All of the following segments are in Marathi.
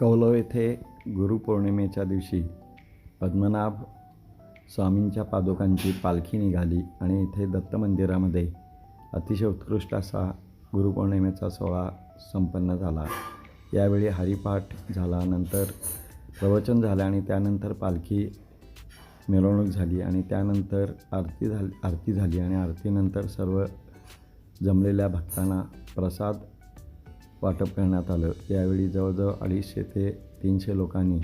कौलव येथे गुरुपौर्णिमेच्या दिवशी पद्मनाभ स्वामींच्या पादुकांची पालखी निघाली आणि इथे दत्त मंदिरामध्ये अतिशय उत्कृष्ट असा गुरुपौर्णिमेचा सोहळा संपन्न झाला. यावेळी हरिपाठ झाला नंतर प्रवचन झालं आणि त्यानंतर पालखी मिरवणूक झाली आणि त्यानंतर आरती झाली आरती झाली आणि आरतीनंतर सर्व जमलेल्या भक्तांना प्रसाद वाटप करण्यात आलं. यावेळी जवळजवळ अडीचशे ते तीनशे लोकांनी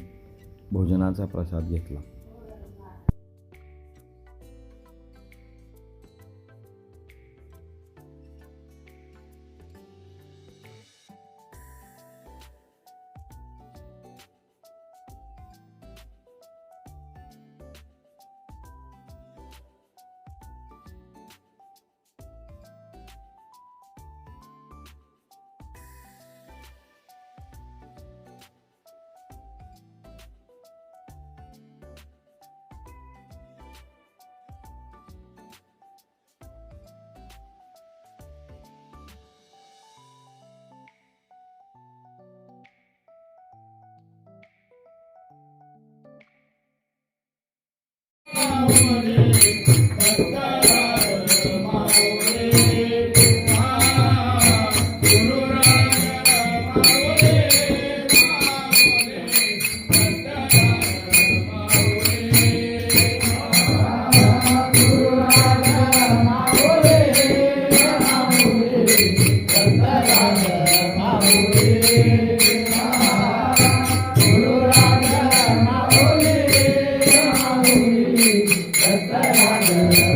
भोजनाचा प्रसाद घेतला. Thank you.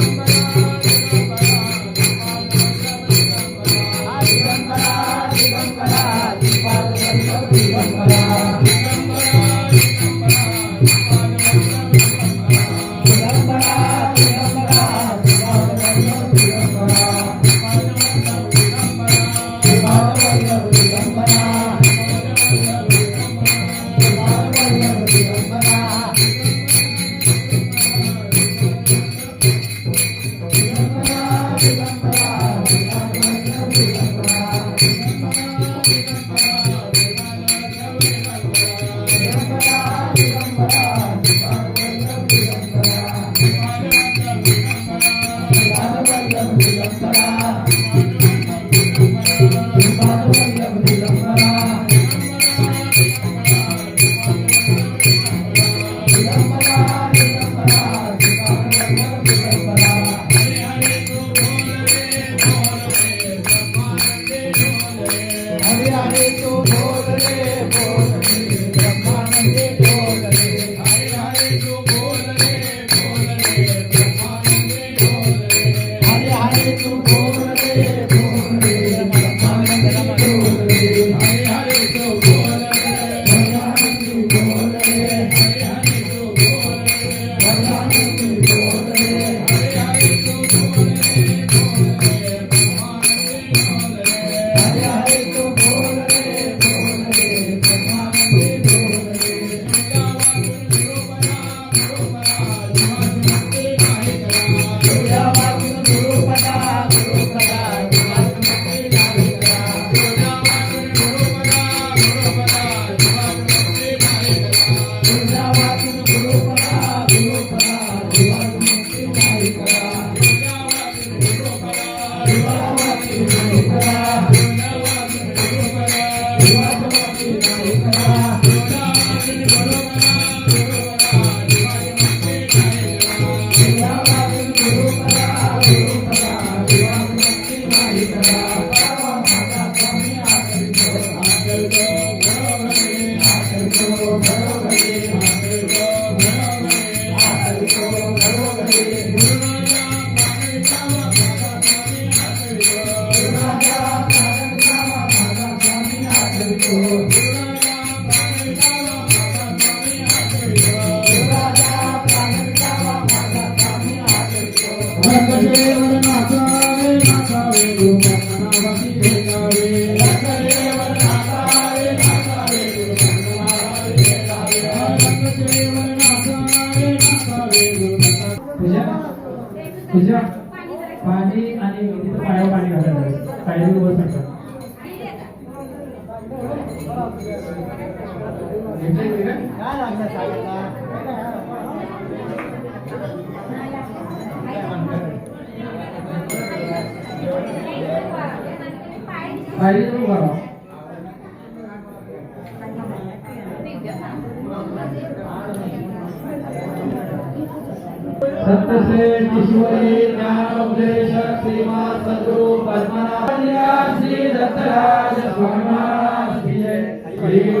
Santo. सत्तसे Ishwari ज्ञानोपदेशक Shrima Sadguru Padmanabha Shri Dattaraj Amém.